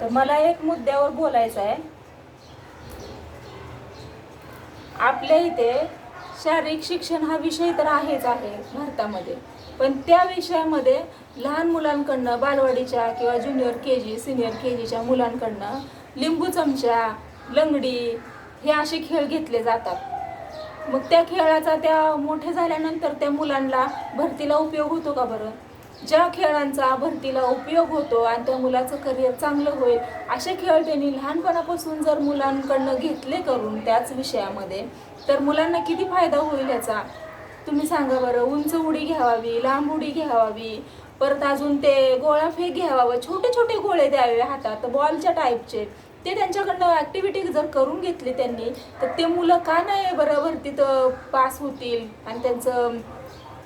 तर मला एक मुद्द्यावर बोलायचं आहे. आपल्या इथे शारीरिक शिक्षण हा विषय तर आहेच आहे भारतामध्ये. पण त्या विषयामध्ये लहान मुलांकडनं बालवाडीच्या किंवा junior K G senior K जीच्या मुलांकडनं लिंबू चमचा लंगडी हे असे खेळ घेतले जातात. मग त्या खेळाचा त्या मोठे झाल्यानंतर त्या मुलांना भरतीला उपयोग होतो का बरं? ज्या खेळांचा भरतीला उपयोग होतो आणि त्या मुलाचं करिअर चांगलं होईल असे खेळ त्यांनी लहानपणापासून जर मुलांकडनं घेतले करून त्याच विषयामध्ये तर मुलांना किती फायदा होईल याचा? तुम्ही सांगा बरं. उंच उडी घ्यावावी लांब उडी घ्यावावी परत अजून ते गोळा फेक घ्यावावं छोटे छोटे गोळे द्यावे हातात बॉलच्या टाईपचे ते त्यांच्याकडनं ॲक्टिव्हिटी जर करून घेतली त्यांनी तर ते मुलं का नाही बरं? भरतीत पास होतील आणि त्यांचं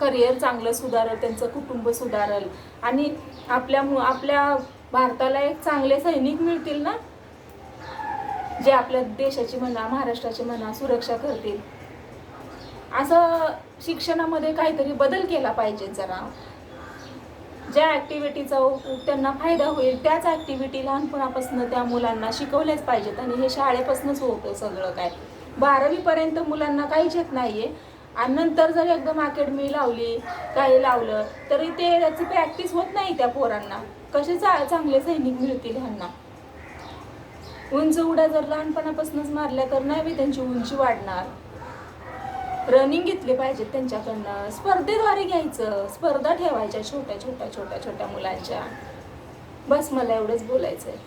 करिअर चांगलं सुधारल त्यांचं कुटुंब सुधारल. आणि आपल्या मु- आपल्या भारताला एक चांगले सैनिक मिळतील ना? जे आपल्या देशाची म्हणा महाराष्ट्राची म्हणा सुरक्षा करतील. असं शिक्षणामध्ये काहीतरी बदल केला पाहिजे जरा. ज्या ॲक्टिव्हिटीचा त्यांना फायदा होईल त्याच ॲक्टिव्हिटी लहानपणापासून त्या मुलांना शिकवल्याच पाहिजेत. आणि हे शाळेपासूनच होतं सगळं काय. बारावीपर्यंत मुलांना काहीच येत नाही आहे आणि नंतर जर एकदम अकॅडमी लावली काही लावलं तरी ते त्याची प्रॅक्टिस होत नाही त्या पोरांना. कसे चा चांगले सैनिक मिळतील ह्यांना? उंच उड्या जर लहानपणापासूनच मारल्या तर नाही बी त्यांची उंची वाढणार. रनिंग घेतली पाहिजे त्यांच्याकडनं. स्पर्धेद्वारे घ्यायचं. स्पर्धा ठेवायच्या छोट्या छोट्या छोट्या छोट्या मुलांच्या. बस मला एवढंच बोलायचं आहे